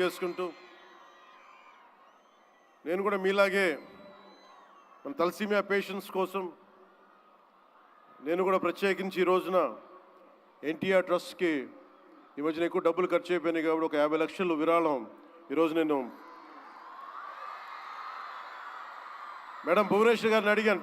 చేసుకుంటూ నేను కూడా మీలాగే మన తలసీమియా పేషెంట్స్ కోసం నేను కూడా ప్రత్యేకించి ఈ రోజున ఎన్టీఆర్ ట్రస్ట్కి ఈ మధ్యన ఎక్కువ డబ్బులు ఖర్చు అయిపోయినాయి కాబట్టి ఒక యాభై లక్షలు విరాళం ఈరోజు నేను మేడం భువనేశ్వర్ గారిని అడిగాను.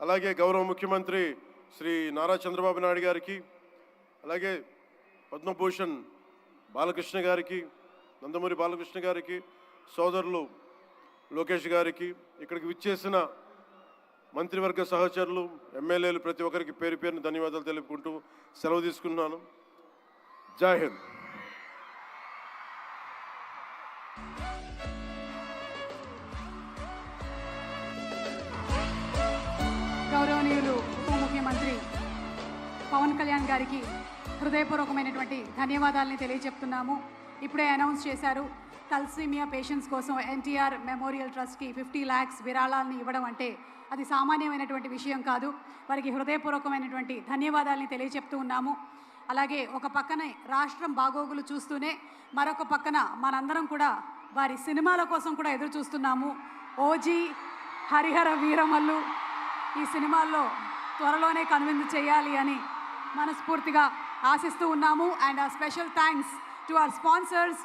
అలాగే గౌరవ ముఖ్యమంత్రి శ్రీ నారా చంద్రబాబు నాయుడు గారికి అలాగే పద్మభూషణ్ బాలకృష్ణ గారికి నందమూరి బాలకృష్ణ గారికి సోదరులు లోకేష్ గారికి ఇక్కడికి విచ్చేసిన మంత్రివర్గ సహచరులు ఎమ్మెల్యేలు ప్రతి ఒక్కరికి పేరు పేరుని ధన్యవాదాలు తెలుపుకుంటూ సెలవు తీసుకున్నాను. జై ముఖ్యమంత్రి పవన్ కళ్యాణ్ గారికి హృదయపూర్వకమైనటువంటి ధన్యవాదాలని తెలియజెప్తున్నాము. ఇప్పుడే అనౌన్స్ చేశారు తల్సీమియా పేషెంట్స్ కోసం ఎన్టీఆర్ మెమోరియల్ ట్రస్ట్కి ఫిఫ్టీ ల్యాక్స్ విరాళాలను ఇవ్వడం అంటే అది సామాన్యమైనటువంటి విషయం కాదు. వారికి హృదయపూర్వకమైనటువంటి ధన్యవాదాలని తెలియజెప్తూ ఉన్నాము. అలాగే ఒక పక్కనే రాష్ట్రం బాగోగులు చూస్తూనే మరొక పక్కన మనందరం కూడా వారి సినిమాల కోసం కూడా ఎదురు చూస్తున్నాము ఓజీ హరిహర వీరమల్లు ఈ సినిమాల్లో త్వరలోనే కనువిందు చేయాలి అని మనస్ఫూర్తిగా ఆశిస్తూ ఉన్నాము. And special thanks to our sponsors